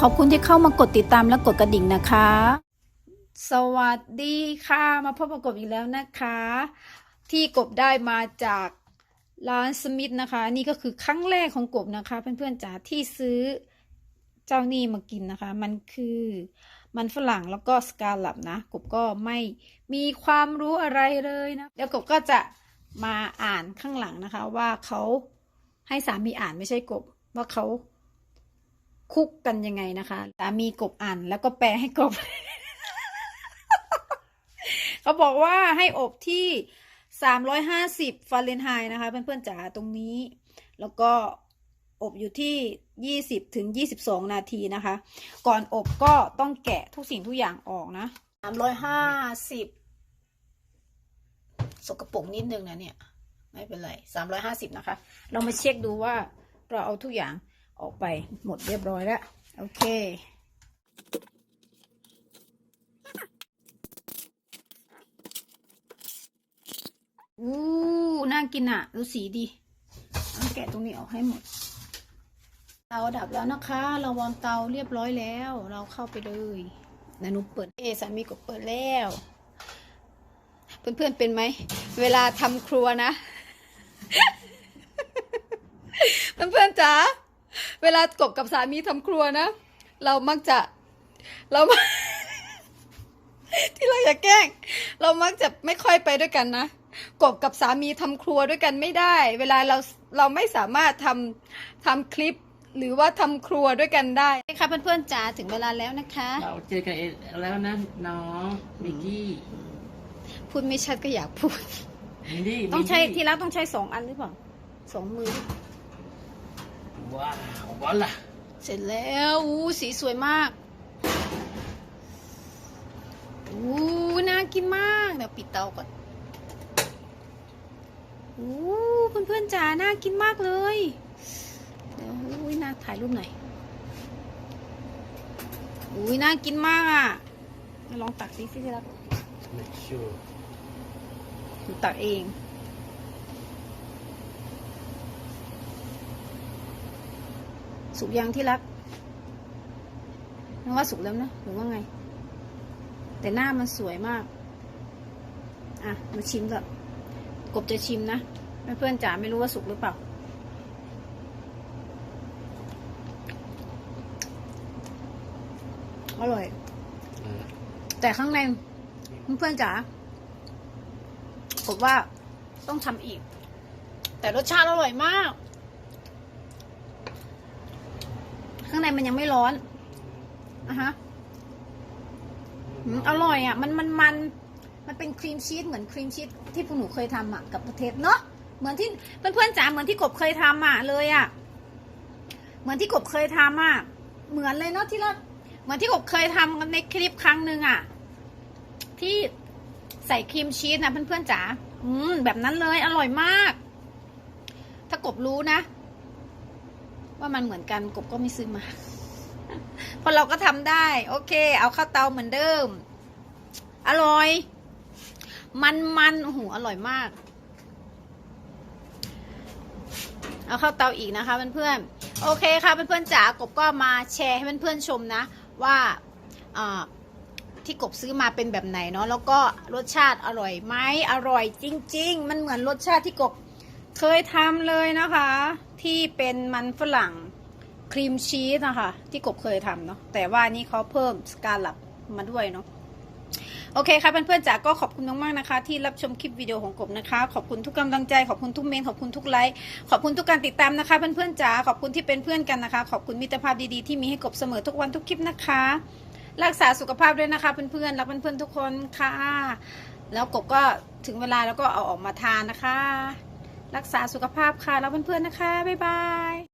ขอบคุณที่เข้ามากดติดตามและกดกระดิ่งนะคะ สวัสดีค่ะ มาพบกับกบอีกแล้วนะคะ ที่กบได้มาจากร้านสมิธนะคะ นี่ก็คือครั้งแรกของกบนะคะ เพื่อนๆจ๋าที่ซื้อเจ้านี่มากินนะคะ มันคือมันฝรั่งแล้วก็สกาลับนะ กบก็ไม่มีความรู้อะไรเลยนะเดี๋ยวกบก็จะมาอ่านข้างหลังนะคะ ว่าเขาให้สามีอ่านไม่ใช่กบว่าเขา คุกกันยังไงนะคะสามีกบอ่านแล้วก็แปลให้กบ เขาบอกว่าให้อบที่350ฟาเรนไฮต์นะคะ เพื่อนๆจ๋าตรงนี้ แล้วก็อบอยู่ที่20ถึง22นาทีนะคะ ก่อนอบก็ต้องแกะทุกสิ่งทุกอย่างออกนะ350สกปรกนิดนึงนะเนี่ย ไม่เป็นไร350นะคะ เรามาเช็คดูว่าเราเอาทุกอย่าง ออกไปหมดเรียบร้อยแล้ว โอเคอู้น่ากินอะดูสีดีต้องแกะตรงนี้ออกให้หมด เตาดับแล้วนะคะ เราวอร์มเตาเรียบร้อยแล้ว เราเข้าไปเลยนะหนูเปิดเอสามีก็เปิดแล้ว เพื่อนๆเป็นไหม เวลาทำครัวนะ เพื่อนๆจ๋า เวลากบกับสามีทำครัวนะ เรามักจะเรา ที่เราอย่าแกล้ง เรามักจะไม่ค่อยไปด้วยกันนะกบกับสามีทำครัวด้วยกันไม่ได้ เวลาเราเราไม่สามารถทำทำคลิปหรือว่าทำครัวด้วยกันได้ค่ะเพื่อนๆจ๋าถึงเวลาแล้วนะคะ เราเจอกันอีกแล้วนะน้องมิกกี้พูดไม่ชัดก็อยากพูดมินดี้ต้องใช้มินดี้ที่รักต้องใช้สองอันหรือเปล่าสองมือ ว้าวบอลล่ะ เสร็จแล้วอู้สีสวยมากอู้น่ากินมากเดี๋ยวปิดเตาก่อนอู้เพื่อนๆจ๋าน่ากินมากเลยเดี๋ยวอุ้ยน่าถ่ายรูปหน่อยอุ้ยน่ากินมากอะลองตักสิสิที่รักไม่ชัวร์หนูตักเอง สุกยังที่รักนึกว่าสุกแล้วนะหรือว่าไง แต่หน้ามันสวยมาก อะมาชิมก่อนกบจะชิมนะเพื่อนๆจ๋าไม่รู้ว่าสุกหรือเปล่าอร่อย แต่ข้างในเพื่อนๆจ๋าผมว่าต้องทำอีก แต่รสชาติอร่อยมาก ข้างในมันยังไม่ร้อนอะฮะอืมอร่อยอะ มันมันมันมันเป็นครีมชีสเหมือนครีมชีสที่พวกหนูเคยทำอะกับประเทศเนาะเหมือนที่เพื่อนๆจ๋าเหมือนที่กบเคยทำอะเลยอะเหมือนที่กบเคยทำอะเหมือนเลยเนาะที่เราเหมือนที่กบเคยทำในคลิปครั้งหนึ่งอะ ที่ใส่ครีมชีสนะเพื่อนๆจ๋าอืมแบบนั้นเลยอร่อยมาก ถ้ากบรู้นะ ว่ามันเหมือนกันกบก็ไม่ซื้อมาเพราะเราก็ทำได้ โอเค เอาข้าวเตาเหมือนเดิม อร่อย มันมันโอ้โหอร่อยมาก เอาข้าวเตาอีกนะคะเพื่อนๆโอเคค่ะเพื่อนๆจ๋ากบก็มาแชร์ให้เพื่อนๆชมนะ ว่าที่กบซื้อมาเป็นแบบไหนเนาะแล้วก็รสชาติอร่อยไหมอร่อยจริง ๆ มันเหมือนรสชาติที่กบ เคยทำเลยนะคะ ที่เป็นมันฝรั่งครีมชีสนะคะ ที่กบเคยทำเนาะแต่ว่านี่เขาเพิ่มสกาลับมาด้วยเนาะโอเคค่ะเพื่อนๆจ๋าก็ขอบคุณมากๆนะคะ ที่รับชมคลิปวิดีโอของกบนะคะ ขอบคุณทุกกำลังใจขอบคุณทุกเมนขอบคุณทุกไลค์ขอบคุณทุกการติดตามนะคะเพื่อนๆจ๋าขอบคุณที่เป็นเพื่อนกันนะคะ ขอบคุณมิตรภาพดีๆที่มีให้กบเสมอทุกวันทุกคลิปนะคะ รักษาสุขภาพด้วยนะคะเพื่อนๆรักเพื่อนๆทุกคนค่ะ แล้วกบก็ถึงเวลาแล้วก็เอาออกมาทานนะคะ รักษาสุขภาพค่ะ แล้วเพื่อนๆนะคะ บ๊ายบาย